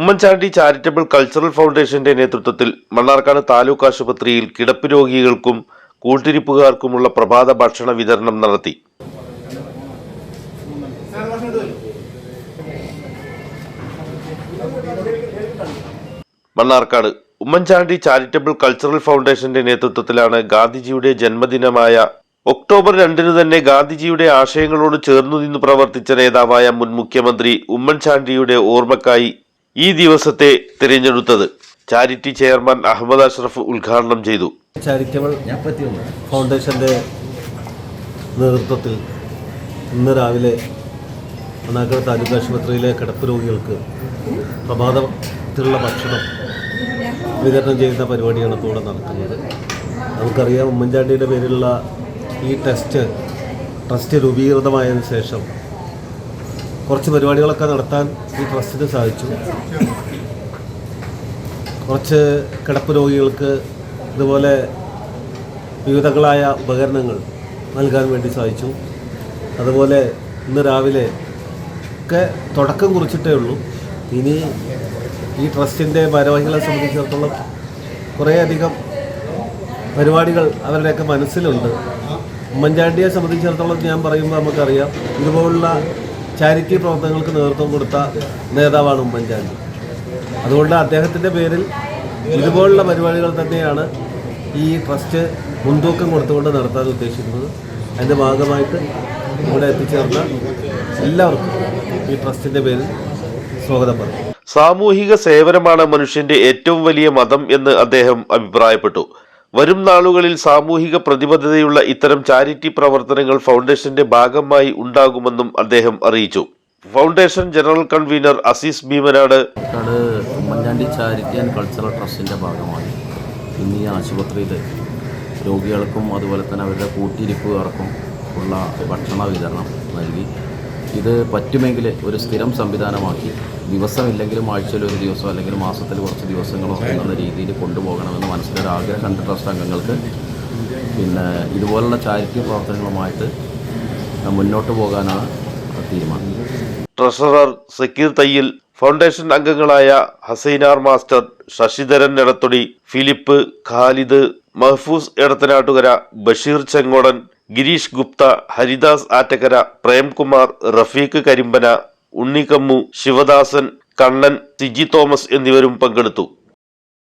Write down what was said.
Oommen Chandy charitable cultural ഫൗണ്ടേഷന്റെ നേതൃത്വത്തിൽ മണ്ണാർക്കാട് താലൂക്ക് ആശുപത്രിയിൽ കിടപ്പ് രോഗികൾക്കും കൂട്ടിരിപ്പുകാർക്കുമുള്ള പ്രഭാത ഭക്ഷണ വിതരണം നടത്തി. മണ്ണാർക്കാട് ഉമ്മൻചാണ്ടി ചാരിറ്റബിൾ കൾച്ചറൽ ഫൗണ്ടേഷന്റെ നേതൃത്വത്തിലാണ് ഗാന്ധിജിയുടെ ജന്മദിനമായ ഒക്ടോബർ രണ്ടിന് തന്നെ ഗാന്ധിജിയുടെ ആശയങ്ങളോട് ചേർന്നു നിന്ന് പ്രവർത്തിച്ച നേതാവായ മുൻ മുഖ്യമന്ത്രി ഉമ്മൻചാണ്ടിയുടെ ഓർമ്മക്കായി ഈ ദിവസത്തെ തിരഞ്ഞെടുത്തത് ചാരിറ്റി ചെയർമാൻ അഹമ്മദ് അഷ്റഫ് ഉദ്ഘാടനം ചെയ്തു. ചാരിറ്റബിൾ ഫൗണ്ടേഷന്റെ നേതൃത്വത്തിൽ ഇന്ന് രാവിലെ മണ്ണാക്കര താലൂക്ക് ആശുപത്രിയിലെ കിടപ്പ് രോഗികൾക്ക് പ്രഭാതത്തിലുള്ള ഭക്ഷണം വിതരണം ചെയ്യുന്ന പരിപാടിയാണ് ഇപ്പോൾ ഇവിടെ നടക്കുന്നത്. നമുക്കറിയാം ഉമ്മൻചാണ്ടിയുടെ പേരിലുള്ള ഈ ടെസ്റ്റ് ട്രസ്റ്റ് രൂപീകൃതമായതിനു ശേഷം കുറച്ച് പരിപാടികളൊക്കെ നടത്താൻ ഈ ട്രസ്റ്റിന് സാധിച്ചു. കുറച്ച് കിടപ്പ് രോഗികൾക്ക് ഇതുപോലെ വിവിധങ്ങളായ ഉപകരണങ്ങൾ നൽകാൻ വേണ്ടി സാധിച്ചു. അതുപോലെ ഇന്ന് രാവിലെ ഒക്കെ തുടക്കം കുറിച്ചിട്ടേ ഉള്ളൂ. ഇനി ഈ ട്രസ്റ്റിന്റെ ഭാരവാഹികളെ സംബന്ധിച്ചിടത്തോളം കുറേയധികം പരിപാടികൾ അവരുടെയൊക്കെ മനസ്സിലുണ്ട്. ഉമ്മൻചാണ്ടിയെ സംബന്ധിച്ചിടത്തോളം ഞാൻ പറയുമ്പോൾ നമുക്കറിയാം. ഇതുപോലുള്ള ചാരിറ്റി പ്രവർത്തനങ്ങൾക്ക് നേതൃത്വം കൊടുത്ത നേതാവാണ് ഉമ്മൻചാണ്ടി. അതുകൊണ്ട് അദ്ദേഹത്തിന്റെ പേരിൽ ഇതുപോലുള്ള പരിപാടികൾ തന്നെയാണ് ഈ ട്രസ്റ്റ് മുൻതൂക്കം കൊടുത്തുകൊണ്ട് നടത്താൻ ഉദ്ദേശിക്കുന്നത്. അതിന്റെ ഭാഗമായിട്ട് ഇവിടെ എത്തിച്ചേർന്ന എല്ലാവർക്കും ഈ ട്രസ്റ്റിന്റെ പേരിൽ സ്വാഗതം പറഞ്ഞു. സാമൂഹിക സേവനമാണ് മനുഷ്യന്റെ ഏറ്റവും വലിയ മതം എന്ന് അദ്ദേഹം അഭിപ്രായപ്പെട്ടു. വരും നാളുകളിൽ സാമൂഹിക പ്രതിബദ്ധതയുള്ള ഇത്തരം ചാരിറ്റി പ്രവർത്തനങ്ങൾ ഫൗണ്ടേഷന്റെ ഭാഗമായി ഉണ്ടാകുമെന്നും അദ്ദേഹം അറിയിച്ചു. Foundation general convener Azeez Bheemanad Oommen Chandy charity and cultural ട്രസ്റ്റിന്റെ ഭാഗമായി ഇന്ന് ഈ ആശുപത്രിയിൽ രോഗികൾക്കും അതുപോലെ തന്നെ അവരുടെ കൂട്ടിരിപ്പുകാർക്കും ഉള്ള ഭക്ഷണ വിതരണം നൽകി. ഇത് പറ്റുമെങ്കിൽ ഒരു സ്ഥിരം സംവിധാനമാക്കി ദിവസമില്ലെങ്കിലും ആഴ്ചയിൽ ഒരു ദിവസം അല്ലെങ്കിൽ മാസത്തിൽ കുറച്ച് ദിവസങ്ങളോ എന്നുള്ള രീതിയിൽ കൊണ്ടുപോകണമെന്ന് മനസ്സിലൊരാഗ്രഹം ആഗ്രഹമുണ്ട് ട്രസ്റ്റ് അംഗങ്ങൾക്ക്. പിന്നെ ഇതുപോലുള്ള ചാരിറ്റി പ്രവർത്തനങ്ങളുമായിട്ട് മുന്നോട്ട് പോകാനാണ് തീരുമാനം. ട്രഷറർ സക്കീർ തയ്യിൽ ഫൗണ്ടേഷൻ അംഗങ്ങളായ Hassainar master Sasidharan Edathodi Philip Khalid Mahfooz Edathanattukara Basheer Chengodan Girish Gupta Haridas Attakkara Premkumar Rafeeq Karimbana Unnikammu Sivadasan Kannan Siji Thomas എന്നിവരും പങ്കെടുത്തു.